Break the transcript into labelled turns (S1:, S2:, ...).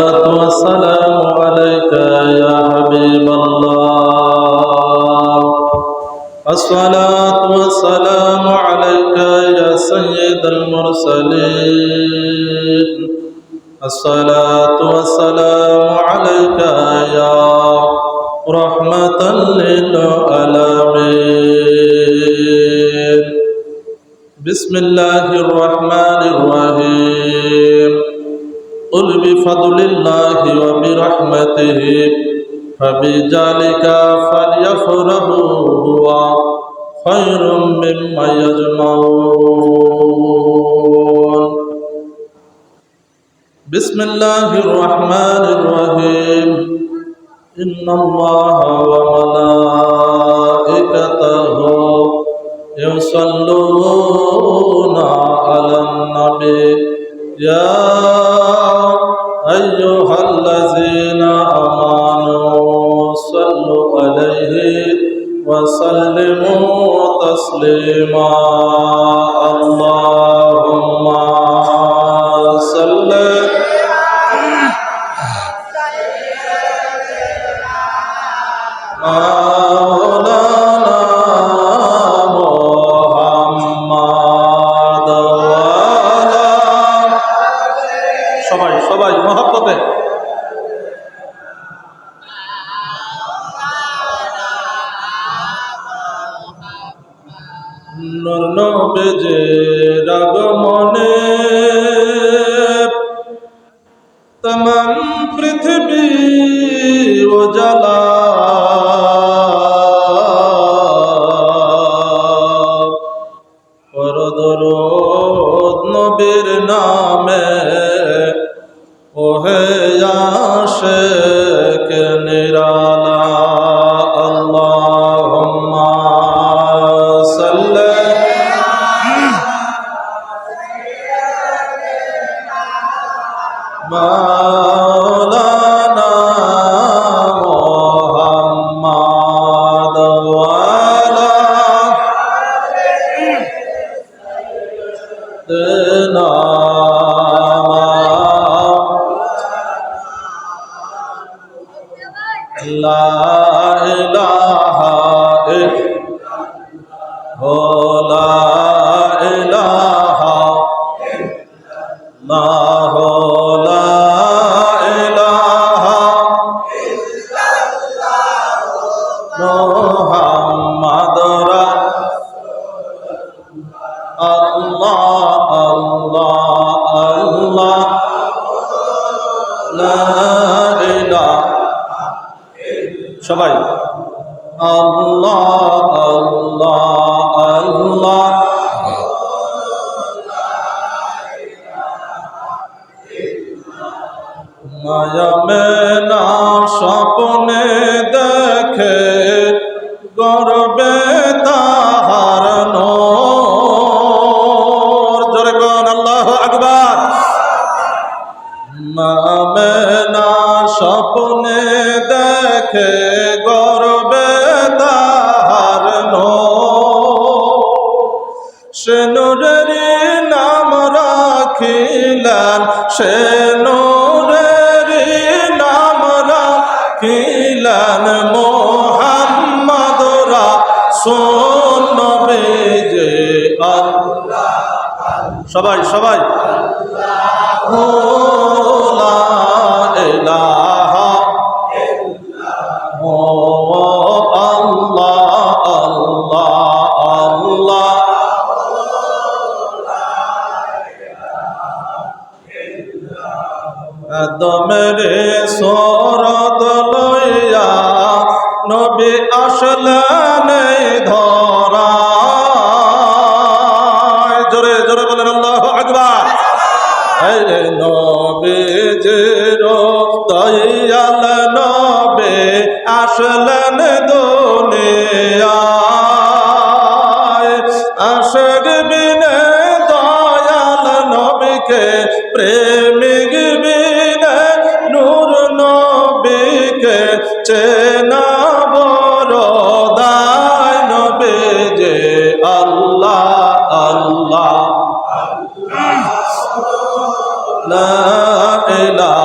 S1: والسلام عليك يا حبيب الله. الصلاة والسلام عليك يا سيد المرسلين. الصلاة والسلام عليك يا رحمة للعالمين. بسم الله الرحمن الرحيم. قل بفضل الله وبرحمته فبذلك فليفرحوا هو خير مما يجمعون. بسم الله الرحمن الرحيم. إن الله وملائكته وسلموا تسليما اللهم নবেজে রাগমনে তমাম পৃথিবী ওজালা পরদরদ নবীর নামে ওহে আশেক মাওলানা মোহাম্মদ আল্লাহ আল্লাহ আল্লাহ সবাই আল্লাহ আল্লাহ আল্লাহ। মায়া মেনা স্বপনে না স্বপ্নে দেখে গর্বে তাহার সে নূরের নাম রাখিলেন, সে নূরের নাম রাখিলেন মোহাম্মদ রাসূল নবী যে আল্লাহ। সবাই সবাই। ও আল্লাহ আল্লাহ আল্লাহ আদমের সরদ লইয়া নবী আসলেন ধরা জোরে জোরে বলেন আল্লাহ আকবার নবে যে দয়াল নবে আসলেন দুনিয়ায় আশক বিনে দয়াল নবীকে প্রেমিক বিনে নূর নবীকে চেনা বড় দায় নবে যে আল্লাহ আল্লাহ لا إله